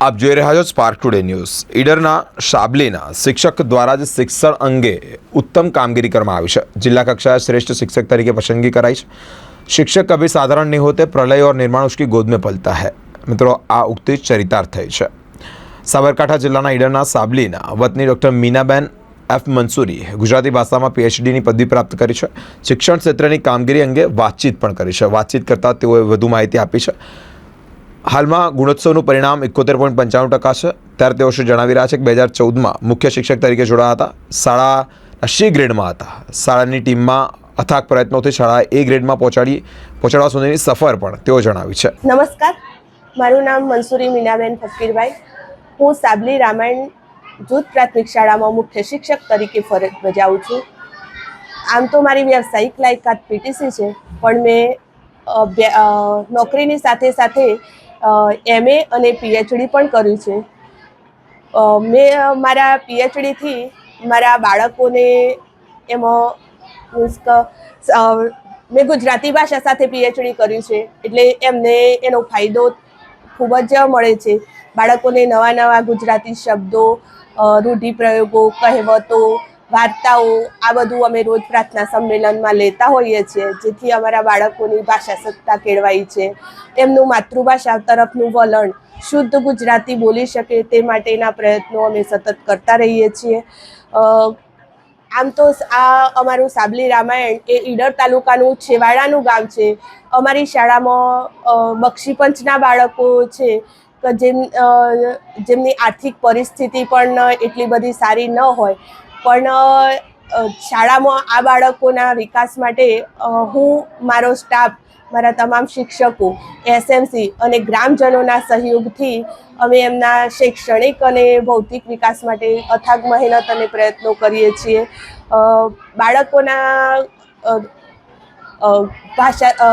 આપ જોઈ રહ્યા છો સ્પાર્ક ટુડે ન્યૂઝ ઈડરના શાબલીના શિક્ષક દ્વારા જ શિક્ષણ અંગે ઉત્તમ કામગીરી કરવામાં આવી છે. જિલ્લા કક્ષાએ શ્રેષ્ઠ શિક્ષક તરીકે પસંદગી કરાઈ છે. શિક્ષક કભી સાધારણ નહીં હોતે, પ્રલય ઓર નિર્માણ ઉસકી ગોદ પલતા હૈ. મિત્રો, આ ઉક્તિ ચરિતાર્થ થઈ છે. સાબરકાંઠા જિલ્લાના ઈડરના સાબલીના વતની ડૉક્ટર મીનાબેન એફ મંસૂરી ગુજરાતી ભાષામાં પીએચડીની પદવી પ્રાપ્ત કરી છે. શિક્ષણ ક્ષેત્રની કામગીરી અંગે વાતચીત પણ કરી છે. વાતચીત કરતાં તેઓએ વધુ માહિતી આપી છે. હાલમાં ગુણોત્સવનું પરિણામ એકોતેર પોઈન્ટ પંચાણું ટકા છે. ત્યારે તેઓ શું જણાવી રહ્યા છે કે બે હજાર ચૌદમાં મુખ્ય શિક્ષક તરીકે જોડાયા હતા. શાળા સી ગ્રેડમાં હતા. શાળાની ટીમમાં અથાગ પ્રયત્નોથી શાળા એ ગ્રેડમાં પહોંચાડી, પહોંચાડવા સુધીની સફર પણ તેઓ જણાવી છે. નમસ્કાર. મારું નામ મનસુરી મીનાબેન ફકીરભાઈ. હું સાબલી રામાયણ જૂથ પ્રાથમિક શાળામાં મુખ્ય શિક્ષક તરીકે ફરજ બજાવું છું. આમ તો મારી વ્યવસાયિક લાયકાત પીટીસી છે, પણ મેં નોકરીની સાથે સાથે એમએ અને પીએચડી પણ કર્યું છે. મેં મારા પીએચડીથી મારા બાળકોને એમાં મીન્સ મેં ગુજરાતી ભાષા સાથે પીએચડી કર્યું છે. એટલે એમને એનો ફાયદો ખૂબ જ મળે છે. બાળકોને નવા નવા ગુજરાતી શબ્દો રૂઢિપ્રયોગો, કહેવતો વાર્તાઓ આ બધું અમે રોજ પ્રાર્થના સંમેલનમાં લેતા હોઈએ છીએ, જેથી અમારા બાળકોની ભાષા સત્તા કેળવાય છે. એમનું માતૃભાષા તરફનું વલણ શુદ્ધ ગુજરાતી બોલી શકે તે માટેના પ્રયત્નો અમે સતત કરતા રહીએ છીએ. આમ તો આ અમારું સાબલી રામાયણ એ ઈડર તાલુકાનું છેવાડાનું ગામ છે. અમારી શાળામાં બક્ષીપંચના બાળકો છે જેમ જેમની આર્થિક પરિસ્થિતિ પણ એટલી બધી સારી ન હોય પણ શાળામાં આ બાળકોના વિકાસ માટે હું, મારો સ્ટાફ મારા તમામ શિક્ષકો એસએમસી અને ગ્રામજનોના સહયોગથી અમે એમના શૈક્ષણિક અને ભૌતિક વિકાસ માટે અથાગ મહેનત અને પ્રયત્નો કરીએ છીએ. બાળકોના ભાષા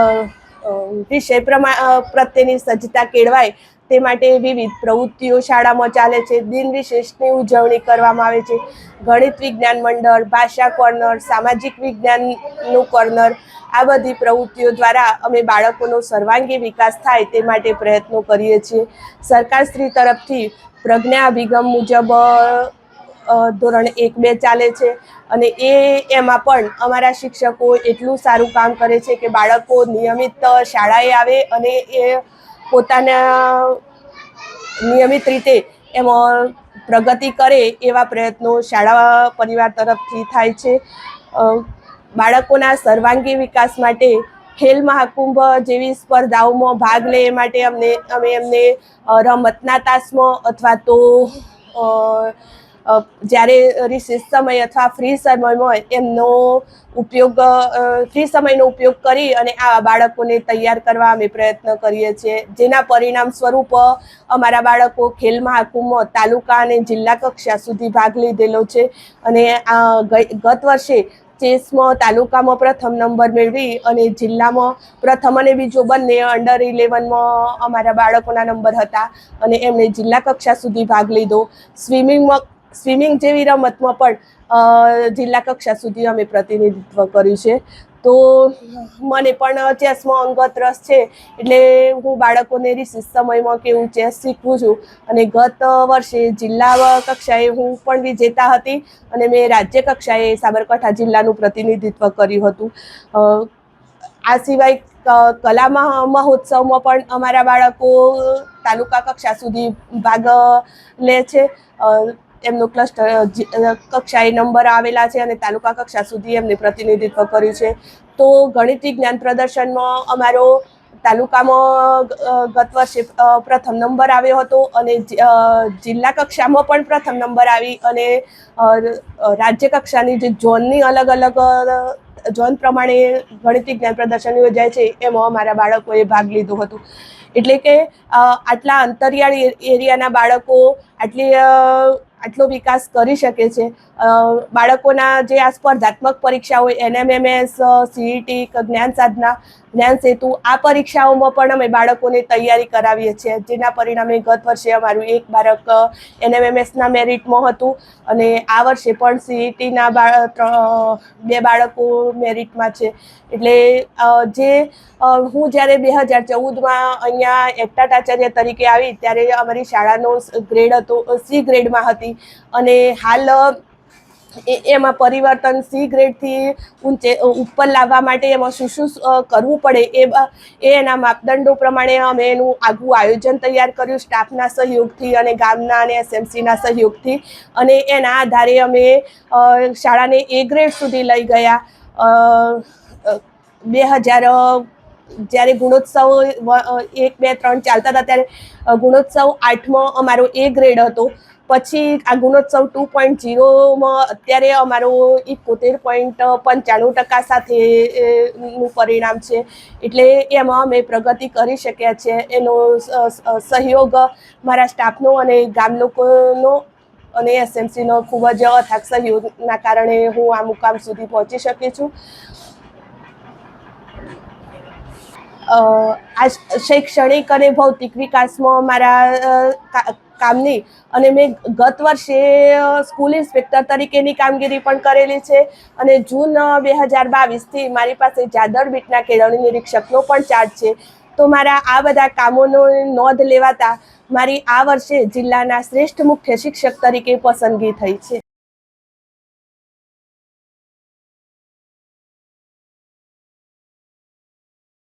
વિષય પ્રમાણ પ્રત્યેની સજ્જતા કેળવાય તે માટે વિવિધ પ્રવૃત્તિઓ શાળામાં ચાલે છે. દિન વિશેષની ઉજવણી કરવામાં આવે છે. ગણિત વિજ્ઞાન મંડળ, ભાષા કોર્નર, સામાજિક વિજ્ઞાનનું કોર્નર, આ બધી પ્રવૃત્તિઓ દ્વારા અમે બાળકોનો સર્વાંગી વિકાસ થાય તે માટે પ્રયત્નો કરીએ છીએ. સરકારશ્રી તરફથી પ્રજ્ઞા અભિગમ મુજબ ધોરણ એક બે ચાલે છે અને એ, એમાં પણ અમારા શિક્ષકો એટલું સારું કામ કરે છે કે બાળકો નિયમિત શાળાએ આવે અને એ પોતાના નિયમિત રીતે એમાં પ્રગતિ કરે એવા પ્રયત્નો શાળા પરિવાર તરફથી થાય છે. બાળકોના સર્વાંગી વિકાસ માટે ખેલ મહાકુંભ જેવી સ્પર્ધાઓમાં ભાગ લે એ માટે અમને, અમે એમને રમતના તાસમાં અથવા તો જ્યારે રિસેસ સમય અથવા ફ્રી સમયમાં એમનો ઉપયોગ ફ્રી સમયનો ઉપયોગ કરી અને આ બાળકોને તૈયાર કરવા અમે પ્રયત્ન કરીએ છીએ. જેના પરિણામ સ્વરૂપ, અમારા બાળકો ખેલ મહાકુંભમાં તાલુકા અને જિલ્લા કક્ષા સુધી ભાગ લીધેલો છે. અને આ ગત વર્ષે ચેસમાં તાલુકામાં પ્રથમ નંબર મેળવી અને જિલ્લામાં પ્રથમ અને બીજો બંને અંડર ઇલેવનમાં અમારા બાળકોના નંબર હતા અને એમણે જિલ્લા કક્ષા સુધી ભાગ લીધો. સ્વિમિંગમાં સ્વિમિંગ જેવી રમતમાં પણ જિલ્લા કક્ષા સુધી અમે પ્રતિનિધિત્વ કર્યું છે. તો મને પણ ચેસમાં અંગત રસ છે, એટલે હું બાળકોને રિસીસ સમયમાં કેવું ચેસ શીખવું છું. અને ગત વર્ષે જિલ્લા કક્ષાએ હું પણ વિજેતા હતી અને મેં રાજ્ય કક્ષાએ સાબરકાંઠા જિલ્લાનું પ્રતિનિધિત્વ કર્યું હતું. આ સિવાય કલા મહ- મહોત્સવમાં પણ અમારા બાળકો તાલુકા કક્ષા સુધી ભાગ લે છે. એમનું ક્લસ્ટર કક્ષાએ નંબર આવેલા છે અને તાલુકા કક્ષા સુધી એમને પ્રતિનિધિત્વ કર્યું છે. તો ગણિત જ્ઞાન પ્રદર્શનમાં અમારો તાલુકામાં ગત વર્ષે પ્રથમ નંબર આવ્યો હતો અને જિલ્લા કક્ષામાં પણ પ્રથમ નંબર આવી અને રાજ્ય કક્ષાની જે ઝોનની અલગ અલગ ઝોન પ્રમાણે ગણિત જ્ઞાન પ્રદર્શન યોજાય છે એમાં અમારા બાળકોએ ભાગ લીધો હતો. એટલે કે આટલા અંતરિયાળ એરિયાના બાળકો આટલી આટલો વિકાસ કરી શકે છે. બાળકોના જે આ સ્પર્ધાત્મક પરીક્ષા હોય, એનએમએમએસ સીઈટી જ્ઞાન સાધના, જ્ઞાન સેતુ, આ પરીક્ષાઓમાં પણ અમે બાળકોને તૈયારી કરાવીએ છીએ. જેના પરિણામે ગત વર્ષે અમારું એક બાળક એનએમએમએસના મેરિટમાં હતું અને આ વર્ષે પણ સીઈટીના બે બાળકો મેરિટમાં છે. એટલે જે હું જ્યારે બે હજાર ચૌદમાં અહીંયા એકટાટ આચાર્ય તરીકે આવી, ત્યારે અમારી શાળાનો ગ્રેડ હતો, સી ગ્રેડમાં હતી. અને હાલ એમાં પરિવર્તન સી ગ્રેડથી ઊંચે, ઉપર લાવવા માટે એમાં શું શું કરવું પડે એ એના માપદંડો પ્રમાણે અમે એનું આગવું આયોજન તૈયાર કર્યું સ્ટાફના સહયોગથી અને ગામના અને એસએમસીના સહયોગથી. અને એના આધારે અમે શાળાને એ ગ્રેડ સુધી લઈ ગયા. બે હજાર જ્યારે ગુણોત્સવ એક, બે, ત્રણ ચાલતા હતા ત્યારે ગુણોત્સવ આઠમો અમારો એ ગ્રેડ હતો. પછી આ ગુણોત્સવ ટુ પોઈન્ટ ઝીરોમાં અત્યારે અમારો એકોતેર પોઈન્ટ પંચાણું ટકા સાથે નું પરિણામ છે. એટલે એમાં અમે પ્રગતિ કરી શક્યા છે. એનો સહયોગ મારા સ્ટાફનો અને ગામ લોકોનો અને એસએમસીનો ખૂબ જ અથાગ સહયોગના કારણે હું આ મુકામ સુધી પહોંચી શકી છું. આ શૈક્ષણિક અને ભૌતિક વિકાસમાં મારા કામની અને મેં ગત વર્ષે સ્કૂલ ઇન્સ્પેક્ટર તરીકેની કામગીરી પણ કરેલી છે. અને જૂન બે હજાર બાવીસથી મારી પાસે જાદર બીટના કેળવણી નિરીક્ષકનો પણ ચાર્જ છે. તો મારા આ બધા કામોનો નોંધ લેવાતા મારી આ વર્ષે જિલ્લાના શ્રેષ્ઠ મુખ્ય શિક્ષક તરીકે પસંદગી થઈ છે.